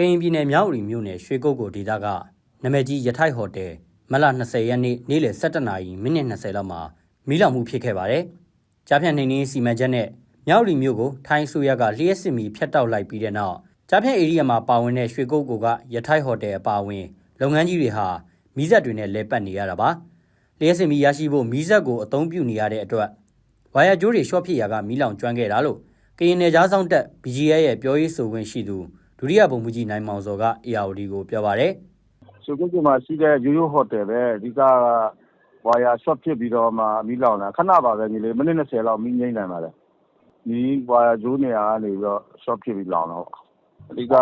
ကရင်ပြည်နယ်မြောက်ဦးမြို့နယ်ရွှေကုတ်ကိုဒေသကနမကြီးရထိုက်ဟိုတယ်မလ20ရက်နေ့နေ့လယ်17နာရီမိနစ်20လောက်မှာမီးလောင်မှုဖြစ်ခဲ့ပါတယ်။ကြားဖြတ်နေနေစီမံချက်နဲ့မြောက်ဦးမြို့ကိုထိုင်းဆိုရကလျှက်စစ်မီဖျက်တောက်လိုက်ပြီးတဲ့နောက်ကြားဖြတ်ဧရိယာမှာပါဝင်တဲ့ရွှေကုတ်ကိုကရထိုက်ဟိုတယ်အပါအဝင် လုပ်ငန်းကြီးတွေဟာမီးစက်တွေနဲ့လဲပတ်နေရတာပါ။လျှက်စစ်မီရရှိဖို့မီးစက်ကိုအသုံးပြုနေရတဲ့အတွက်ဝါယာကျိုးတွေရှော့ဖြစ်ရာကမီးလောင်ကျွမ်းခဲ့တာလို့ကရင်နယ်ကြားဆောင်တက် BGA ရဲ့ပြောရေးဆိုခွင့်ရှိသူ ဒုတိယဗိုလ်မှူးကြီးနိုင်မောင်စောက ARD ကိုပြောပါတယ်ဆိုကုတ်ကမှာရှိတဲ့ရိုးရိုးဟိုတယ်ပဲအဓိကဝါယာ short ဖြစ်ပြီးတော့မှမီးလောင်တာခဏပါပဲညီလေးမိနစ်20လောက်မီးငိမ့်နိုင်ပါတယ်မီးဝါယာဂျိုးနေရာကနေပြီးတော့ short ဖြစ်ပြီးလောင်တော့အဓိက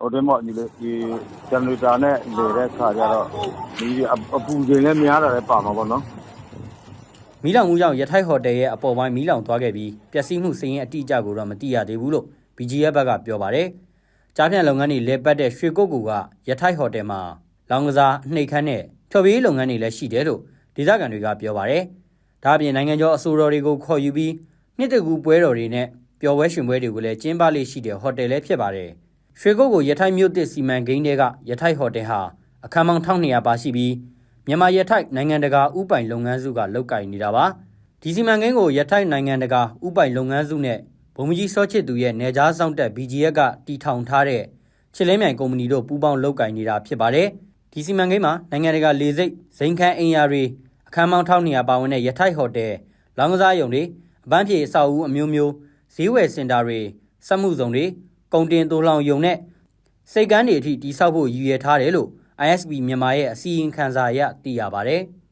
ဟိုတယ်မော့ညီလေးဒီဂျန်နရေတာနဲ့လေတဲ့ခါကျတော့မီးအပူချိန်လည်းများတာလည်းပါမှာပေါ့နော်။မီးလောင်မှုကြောင့်ရထိုက်ဟိုတယ်ရဲ့အပေါ်ပိုင်းမီးလောင်သွားခဲ့ပြီးပျက်စီးမှုစည်ရင်အတိအကျကိုတော့မသိရသေးဘူးလို့ BGA ဘက်ကပြောပါတယ်။ကြားဖြတ်လုပ်ငန်းတွေလဲပတ်တဲ့ရွှေကုတ်ကူကရထိုက်ဟိုတယ်မှာလောင်ကစားအနှိတ်ခမ်းနဲ့ဖြော်ပြေးလုပ်ငန်းတွေလည်းရှိတယ်လို့ဒေသခံတွေကပြောပါတယ်။ဒါအပြင်နိုင်ငံကျော်အဆိုတော်တွေကိုခေါ်ယူပြီးနှစ်တကူပွဲတော်တွေနဲ့ပျော်ပွဲရှင်ပွဲတွေကိုလည်းကျင်းပလေးရှိတဲ့ဟိုတယ်လည်းဖြစ်ပါတယ်။ရွှေကုတ်ကိုရထိုက်မြို့တစ်စီမံကိန်းတွေကရထိုက်ဟိုတယ်ဟာအခန်းပေါင်း1200ပါရှိပြီးမြန်မာရထိုက်နိုင်ငံတကာဥပိုင်လုပ်ငန်းစုကလုပ်ကိုင်နေတာပါဒီစီမံကိန်းကိုရထိုက်နိုင်ငံတကာဥပိုင်လုပ်ငန်းစုနဲ့ ဘုံမကြီးစောချစ်သူရဲ့နေကြားဆောင်တက် BGF ကတီထောင်ထားတဲ့ချစ်လဲမြိုင်ကုမ္ပဏီတို့ပူးပေါင်းလုပ်ကိုင်နေတာဖြစ်ပါတယ်ဒီစီမံကိန်းမှာနိုင်ငံတကာလေဆိပ်ဇိမ်ခန်းအင်ယာတွေအခန်းပေါင်း1200ပါဝင်တဲ့ရထိုက်ဟိုတယ်လောင်းကစားရုံတွေအပန်းဖြေအဆောက်အဦအမျိုးမျိုးဈေးဝယ်စင်တာတွေစက်မှုဇုံတွေကုန်တင်သိုးလောင်ရုံနဲ့စိတ်ကမ်းတွေအထိတိစောက်ဖို့ရည်ရွယ်ထားတယ်လို့ ISB မြန်မာရဲ့အစီရင်ခံစာအရသိရပါဗျ။